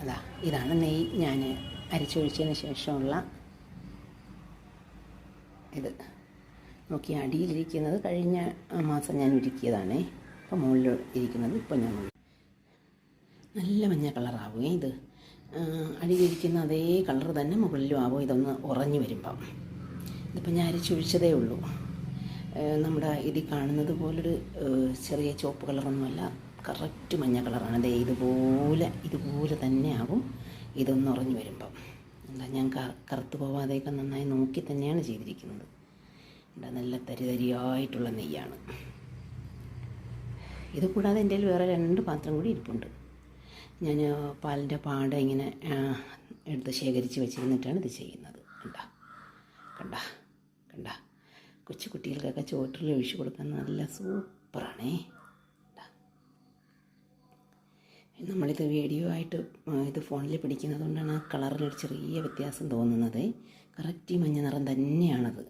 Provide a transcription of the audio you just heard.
അതാ ഇതാണ് നെയ് ഞാൻ അരിച്ചൊഴിച്ചതിന് ശേഷമുള്ള ഇത്. നോക്കി അടിയിലിരിക്കുന്നത് കഴിഞ്ഞ മാസം ഞാൻ ഉരുക്കിയതാണേ. ഇപ്പം മുകളിൽ ഇരിക്കുന്നത് ഇപ്പം ഞാൻ നല്ല മഞ്ഞ കളറാവുകയും ഇത്. അടിയിലിരിക്കുന്ന അതേ കളർ തന്നെ മുകളിലും ആവും. ഇതൊന്ന് ഉറഞ്ഞു വരുമ്പം. ഇതിപ്പോൾ ഞാൻ അരിച്ചൊഴിച്ചതേ ഉള്ളൂ. നമ്മുടെ ഇതിൽ കാണുന്നത് പോലൊരു ചെറിയ ചുവപ്പ് കളറൊന്നുമല്ല. കറക്റ്റ് മഞ്ഞ കളറാണ്. ദേ ഇതുപോലെ ഇതുപോലെ തന്നെ ആവും ഇതൊന്ന് ഉറഞ്ഞു വരുമ്പം. എന്താ ഞാൻ കറുത്ത് പോവാതെയൊക്കെ നന്നായി നോക്കി തന്നെയാണ് ചെയ്തിരിക്കുന്നത്. എന്താ നല്ല തരി തരിയായിട്ടുള്ള നെയ്യാണ്. ഇത് കൂടാതെ എന്റെ വേറെ രണ്ട് പാത്രം കൂടി ഇരിപ്പുണ്ട്. ഞാൻ പാലിന്റെ പാട ഇങ്ങനെ എടുത്ത് ശേഖരിച്ച് വെച്ചിരുന്നിട്ടാണ് ഇത് ചെയ്യുന്നത്. കണ്ട കണ്ട കണ്ട. കൊച്ചു കുട്ടികൾക്കൊക്കെ ചോട്ടിൽ ഒഴിച്ചു കൊടുക്കാൻ നല്ല സൂപ്പറാണേ? നമ്മളിത് വീഡിയോ ആയിട്ട് ഇത് ഫോണിൽ പിടിക്കുന്നത് കൊണ്ടാണ് ആ കളറിനൊരു ചെറിയ വ്യത്യാസം തോന്നുന്നത്. കറക്റ്റ് മഞ്ഞ നിറം തന്നെയാണത്.